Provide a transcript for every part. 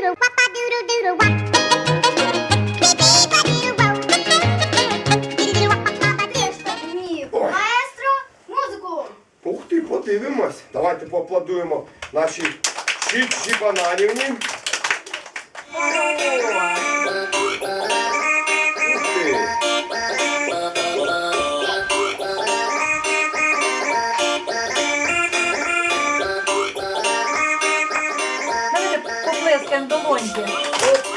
doodle, wop. Маестро, музику. Ух ти, подивимось. Давайте поаплодуємо нашій Чічі Бананівні. Поплескаємо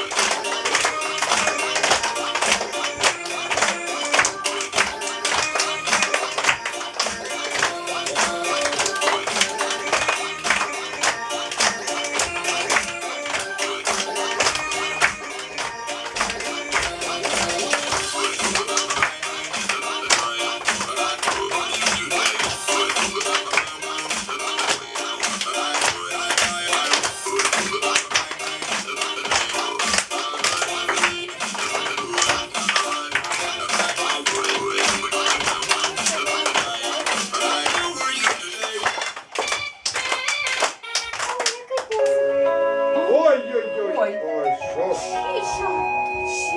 Ой. Ой, що ж. Чіча.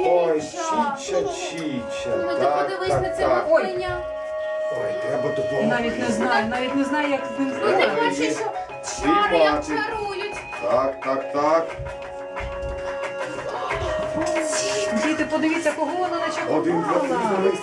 Ой, Чіча. Чіча, Чіча. Ну ти Так, подивись на так, це так. Ой, треба допомогти. Навіть не знаю, навіть не знаю, як з ним Ну ти зробити. бачиш, що чари як чарують. Так, так, так. Діти, подивіться, кого вона Один, два, три, начарувала. дивись.